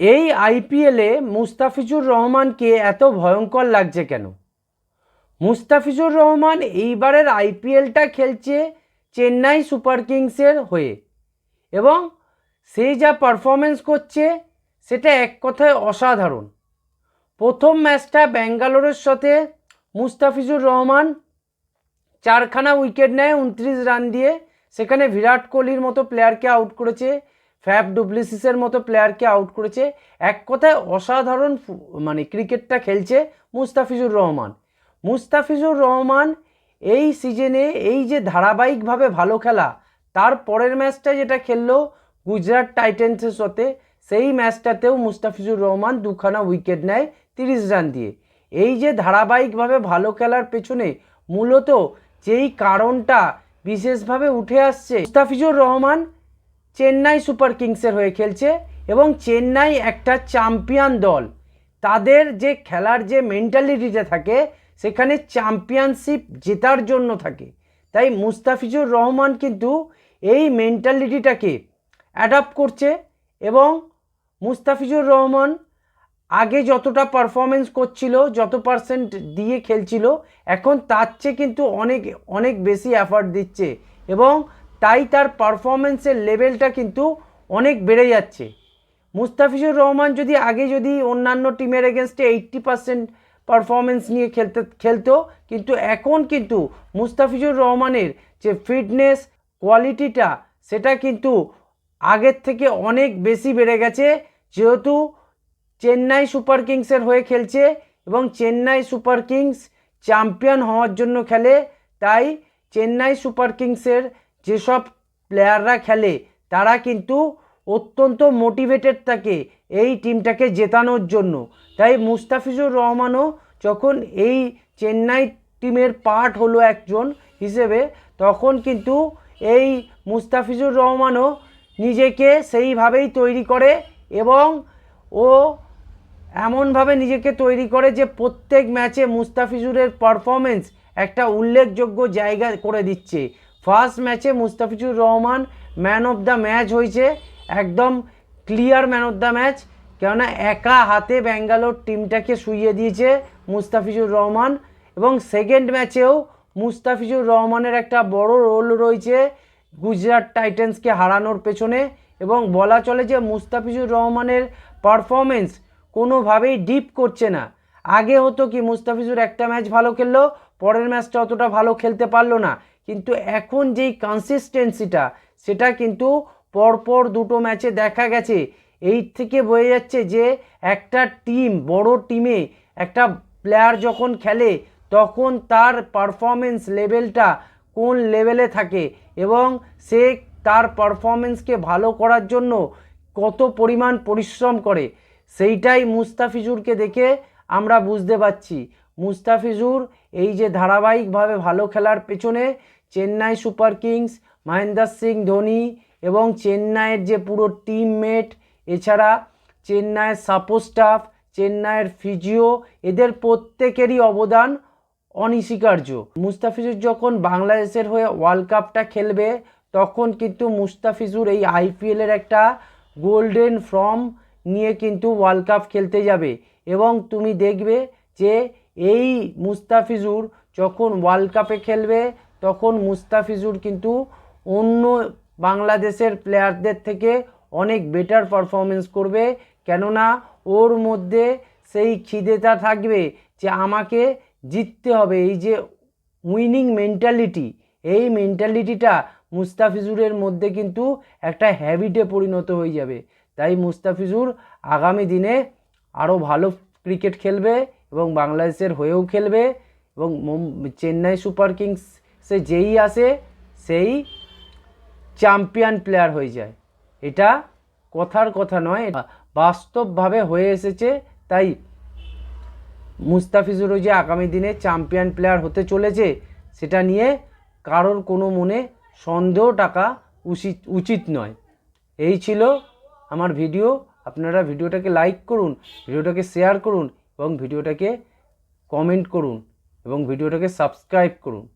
এই আইপিএলে মুস্তাফিজুর রহমানকে এত ভয়ঙ্কর লাগছে কেন? মুস্তাফিজুর রহমান এইবারের আইপিএলটা খেলছে চেন্নাই সুপার কিংসের হয়ে এবং সে যা পারফরমেন্স করছে সেটা এক কথায় অসাধারণ। প্রথম ম্যাচটা ব্যাঙ্গালোরের সাথে মুস্তাফিজুর রহমান চারখানা উইকেট নেয়, উনত্রিশ রান দিয়ে। সেখানে বিরাট কোহলির মতো প্লেয়ারকে আউট করেছে। ফ্যাব ডুপ্লিসিসের মতো প্লেয়ারকে আউট করেছে। এক কথায় অসাধারণ মানে ক্রিকেটটা খেলছে মুস্তাফিজুর রহমান। মুস্তাফিজুর রহমান এই সিজনে এই যে ধারাবাহিকভাবে ভালো খেলা, তার পরের ম্যাচটা যেটা খেললো গুজরাট টাইটেন্সের সাথে, সেই ম্যাচটাতেও মুস্তাফিজুর রহমান দুখানা উইকেট নেয় তিরিশ রান দিয়ে। এই যে ধারাবাহিকভাবে ভালো খেলার পেছনে মূলত যেই কারণটা বিশেষভাবে উঠে আসছে মুস্তাফিজুর রহমান চেন্নাই সুপার কিংসের হয়ে খেলছে এবং চেন্নাই একটা চ্যাম্পিয়ন দল। তাদের যে খেলার যে মেন্টালিটিটা থাকে, সেখানে চ্যাম্পিয়নশিপ জেতার জন্য থাকে। তাই মুস্তাফিজুর রহমান কিন্তু এই মেন্টালিটিটাকে অ্যাডাপ্ট করছে এবং মুস্তাফিজুর রহমান আগে যতটা পারফরমেন্স করছিল, যত পার্সেন্ট দিয়ে খেলছিল, এখন তার চেয়ে কিন্তু অনেক অনেক বেশি এফার্ট দিচ্ছে এবং তাই তার পারফরমেন্সের লেভেলটা কিন্তু অনেক বেড়ে যাচ্ছে। মুস্তাফিজুর রহমান যদি আগে যদি অন্যান্য টিমের এগেনস্টে এইট্টি পার্সেন্ট পারফরমেন্স নিয়ে খেলতে, খেলতো, কিন্তু এখন কিন্তু মুস্তাফিজুর রহমানের যে ফিটনেস কোয়ালিটিটা সেটা কিন্তু আগের থেকে অনেক বেশি বেড়ে গেছে। যেহেতু চেন্নাই সুপার কিংসের হয়ে খেলছে এবং চেন্নাই সুপার কিংস চ্যাম্পিয়ন হওয়ার জন্য খেলে, তাই চেন্নাই সুপার কিংসের যেসব প্লেয়াররা খেলে, তারা কিন্তু অত্যন্ত মোটিভেটেড থাকে এই টিমটাকে জেতানোর জন্য। তাই মুস্তাফিজুর রহমানও যখন এই চেন্নাই টিমের পার্ট হলো একজন হিসেবে, তখন কিন্তু এই মুস্তাফিজুর রহমানও নিজেকে সেইভাবেই তৈরি করে এবং ও এমনভাবে নিজেকে তৈরি করে যে প্রত্যেক ম্যাচে মুস্তাফিজুরের পারফরমেন্স একটা উল্লেখযোগ্য জায়গা করে দিচ্ছে। ফার্স্ট ম্যাচে Mustafizur Rahman man of the match হয়েছে, একদম clear man of the match, কেননা একা হাতে ব্যাঙ্গালোর টিমটাকে শুইয়ে দিয়েছে মুস্তাফিজুর রহমান এবং সেকেন্ড ম্যাচেও মুস্তাফিজুর রহমানের একটা বড় রোল রয়েছে গুজরাট টাইটেন্সকে হারানোর পেছনে এবং বলা চলে যে মুস্তাফিজুর রহমানের পারফরমেন্স কোনোভাবেই ডিপ করছে না। আগে হতো কি মুস্তাফিজুর একটা ম্যাচ ভালো খেললো, পরের ম্যাচটা অতটা ভালো খেলতে পারল না। কিন্তু এখন যেই কনসিস্টেন্সিটা সেটা কিন্তু পরপর দুটো ম্যাচে দেখা গেছে। এই থেকে বোঝা যাচ্ছে যে একটা টিম বড় টিমে একটা প্লেয়ার যখন খেলে, তখন তার পারফরমেন্স লেভেলটা কোন লেভেলে থাকে এবং সে তার পারফরমেন্সকে ভালো করার জন্য কত পরিমাণ পরিশ্রম করে। সেইটাই মুস্তাফিজুরকে দেখে আমরা বুঝতে পারছি। মুস্তাফিজুর এই যে ধারাবাহিকভাবে ভালো খেলার পেছনে চেন্নাই সুপার কিংস, মহেন্দ্র সিং ধোনি এবং চেন্নাইয়ের যে পুরো টিমমেট এছাড়া চেন্নাইয়ের সাপোর্ট স্টাফ চেন্নাইয়ের ফিজিও এদের প্রত্যেকেরই অবদান অনস্বীকার্য। মুস্তাফিজুর যখন বাংলাদেশের হয়ে ওয়ার্ল্ড কাপটা খেলবে, তখন কিন্তু মুস্তাফিজুর এই আইপিএলের একটা গোল্ডেন ফর্ম নিয়ে কিন্তু ওয়ার্ল্ড কাপ খেলতে যাবে। এবং তুমি দেখবে যে এই মুস্তাফিজুর যখন ওয়ার্ল্ড কাপে খেলবে তখন মুস্তাফিজুর কিন্তু অন্য বাংলাদেশের প্লেয়ারদের থেকে অনেক বেটার পারফরমেন্স করবে। কেননা ওর মধ্যে সেই খিদেটা থাকবে যে আমাকে জিততে হবে। এই যে উইনিং মেন্টালিটি এই মেন্টালিটিটা মুস্তাফিজুরের মধ্যে কিন্তু একটা হ্যাবিটে পরিণত হয়ে যাবে। তাই মুস্তাফিজুর আগামী দিনে আরও ভালো ক্রিকেট খেলবে এবং বাংলাদেশের হয়েও খেলবে এবং চেন্নাই সুপার কিংসে যেই আসে, সেই চ্যাম্পিয়ন প্লেয়ার হয়ে যায়। এটা কথার কথা নয় বাস্তবভাবে হয়ে এসেছে। তাই মুস্তাফিজুরও যে আগামী দিনে চ্যাম্পিয়ন প্লেয়ার হতে চলেছে, সেটা নিয়ে কারোর কোনো মনে সন্দেহ টাকা উচিত উচিত নয়। এই ছিল আমার ভিডিও। আপনারা ভিডিওটাকে লাইক করুন, ভিডিওটাকে শেয়ার করুন এবং ভিডিওটাকে কমেন্ট করুন এবং ভিডিওটাকে সাবস্ক্রাইব করুন।